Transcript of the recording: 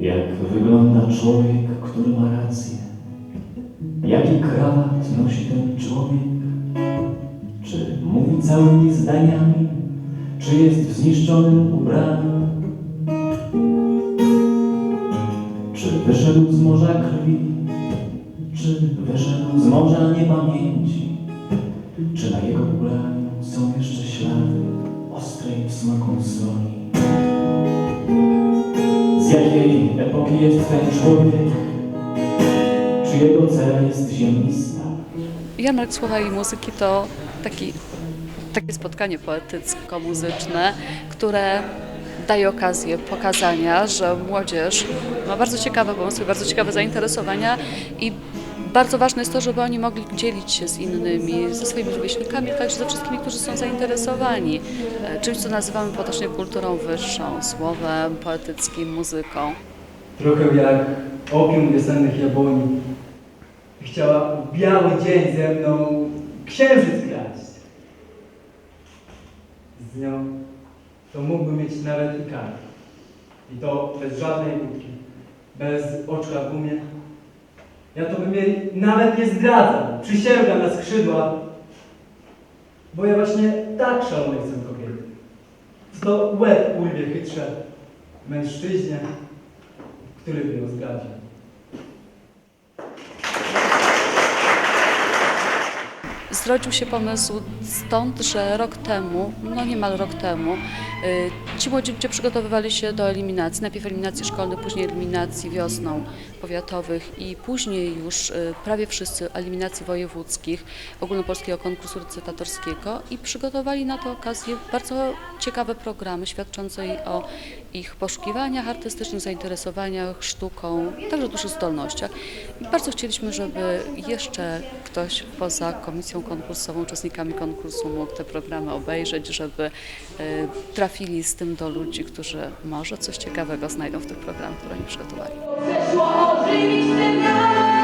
Jak wygląda człowiek, który ma rację? Jaki krawat nosi ten człowiek? Czy mówi całymi zdaniami? Czy jest w zniszczonym ubraniu? Czy wyszedł z morza krwi? Czy wyszedł z morza niepamięci? Czy na jego smaku soli? Z jakiej epoki jest ten człowiek? Czy jego cera jest ziemista? Jarmark Słowa i Muzyki to taki, takie spotkanie poetycko-muzyczne, które daje okazję pokazania, że młodzież ma bardzo ciekawe pomysły, bardzo ciekawe zainteresowania i bardzo ważne jest to, żeby oni mogli dzielić się z innymi, ze swoimi rówieśnikami, także ze wszystkimi, którzy są zainteresowani e, czymś, co nazywamy potocznie kulturą wyższą, słowem, poetyckim, muzyką. Trochę jak opium wiosennych jabłoni. Chciała w biały dzień ze mną księżyc kraść. Z nią to mógłbym mieć nawet i karę. I to bez żadnej łódki, bez oczka w gumie. Ja to bym jej nawet nie zdradzał. Przysięgam na skrzydła. Bo ja właśnie tak szalony chcę kobiety. To łeb ulwie chytrze mężczyźnie, który by ją zdradził. Zrodził się pomysł stąd, że rok temu, no niemal rok temu, y, ci młodzi ludzie przygotowywali się do eliminacji. Najpierw eliminacji szkolnych, później eliminacji wiosną powiatowych i później już y, prawie wszyscy eliminacji wojewódzkich ogólnopolskiego konkursu recytatorskiego i przygotowali na tę okazję bardzo ciekawe programy świadczące o ich poszukiwaniach artystycznych, zainteresowaniach sztuką, także dużych zdolnościach. I bardzo chcieliśmy, żeby jeszcze ktoś poza komisją konkursową, uczestnikami konkursu mógł te programy obejrzeć, żeby y, trafili z tym do ludzi, którzy może coś ciekawego znajdą w tych programach, które oni przygotowali. Ożywić ten